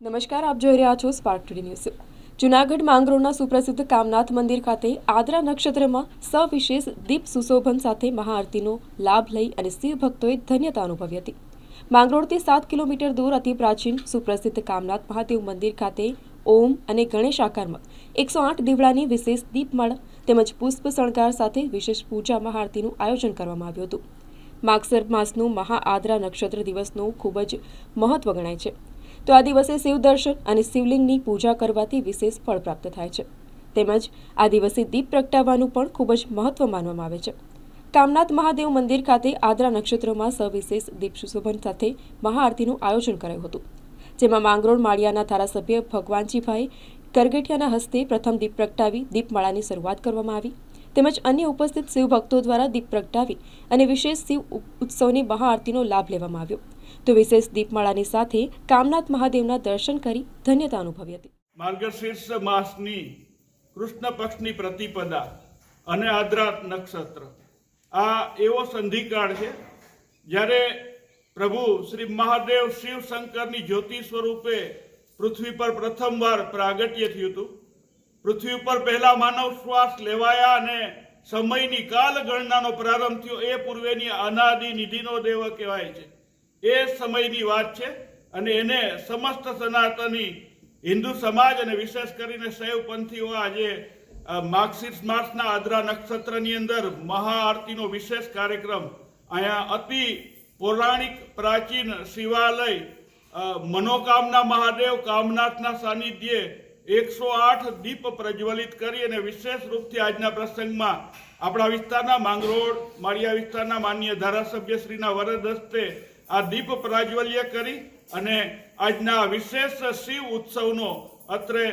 નમસ્કાર, આપ જોઈ રહ્યા છો સ્પાર્ક ટુડે ન્યૂઝ જૂનાગઢ માંગરોળના સુપ્રસિદ્ધ કામનાથ મંદિર ખાતે આદરા નક્ષત્રમાં સવિશેષ દીપ સુશોભન સાથે મહાઆરતીનો લાભ લઈ અને શિવ ભક્તોએ ધન્યતા અનુભવી હતી. માંગરોળથી સાત કિલોમીટર દૂર અતિ પ્રાચીન સુપ્રસિદ્ધ કામનાથ મહાદેવ મંદિર ખાતે ઓમ અને ગણેશ આકારમાં એકસો આઠ દીવડાની વિશેષ દીપમાળા તેમજ પુષ્પ શણગાર સાથે વિશેષ પૂજા મહાઆરતીનું આયોજન કરવામાં આવ્યું હતું. માગસર માસનું મહાઆદરા નક્ષત્ર દિવસનું ખૂબ જ મહત્વ ગણાય છે. તો આ દિવસે શિવ દર્શન અને શિવલિંગની પૂજા કરવાથી વિશેષ ફળ પ્રાપ્ત થાય છે. તેમજ આ દિવસે દીપ પ્રગટાવવાનું પણ ખૂબ જ મહત્વ માનવામાં આવે છે. કામનાથ મહાદેવ મંદિર ખાતે આદ્રા નક્ષત્રમાં સવિશેષ દીપ સુશોભન સાથે મહાઆરતીનું આયોજન કરાયું હતું. જેમાં માંગરોળ માળિયાના ધારાસભ્ય ભગવાનજીભાઈ કરગેઠિયાના હસ્તે પ્રથમ દીપ પ્રગટાવી દીપમાળાની શરૂઆત કરવામાં આવી. તેમજ અન્ય ઉપસ્થિત શિવ ભક્તો દ્વારા દીપ પ્રગટાવી અને વિશેષ શિવ ઉત્સવની મહાઆરતીનો લાભ લેવામાં આવ્યો. તો વિશેષ દીપમાળાની સાથે કામનાથ મહાદેવના દર્શન કરી ધન્યતા અનુભવી હતી. માર્ગશીર્ષ માસની કૃષ્ણ પક્ષની પ્રતિપદા અને આદ્રા નક્ષત્ર. આ એવો સંધિકાળ છે જ્યારે પ્રભુ શ્રી મહાદેવ શિવ શંકરની જ્યોતિ સ્વરૂપે પૃથ્વી પર પ્રથમવાર પ્રાગટ્ય થયું હતું. પૃથ્વી ઉપર પહેલા માનવ શ્વાસ લેવાયા અને સમયની કાલ ગણનાનો પ્રારંભ થયો. એ પૂર્વેની અનાદિ નિધિનો દેવ કહેવાય છે. એ સમયની વાત છે અને એને સમસ્ત સનાતની હિન્દુ સમાજ અને વિશેષ કરીને શૈવ પંથીઓ આજે માર્ક્સિસ્ટ માર્ગશીર્ષ આદરા નક્ષત્રની અંદર મહાઆરતીનો વિશેષ કાર્યક્રમ, અહીંયા અતિ પૌરાણિક પ્રાચીન શિવાલય મનોકામના મહાદેવ કામનાથના સાનિધ્યે એકસો આઠ દીપ પ્રજ્વલિત કરી અને વિશેષ રૂપથી આજના પ્રસંગમાં આપણા વિસ્તારના માંગરોળ, માળિયા વિસ્તારના માન્ય ધારાસભ્ય શ્રીના વરદ હસ્તે આ દીપ પ્રાજ્વલ્ય કરી અને આજના વિશેષ શિવ ઉત્સવનો અત્રે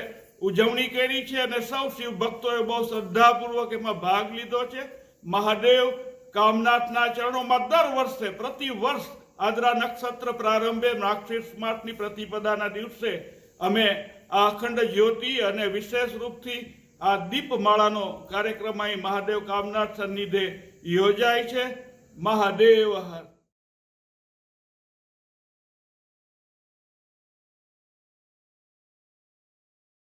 ઉજવણી કરી છે અને સૌ શિવ ભક્તોએ બહુ શ્રદ્ધાપૂર્વક એમાં ભાગ લીધો છે. મહાદેવ કામનાથના ચરણોમાં દર વર્ષે, પ્રતિ વર્ષ આદરા નક્ષત્ર પ્રારંભે નાક્ષીર્ષ માસની પ્રતિપદાના દિવસે અમે આ અખંડ જ્યોતિ અને વિશેષ રૂપથી આ દીપમાળાનો કાર્યક્રમ અહીં મહાદેવ કામનાથ સન્નિધે યોજાય છે. મહાદેવ હર.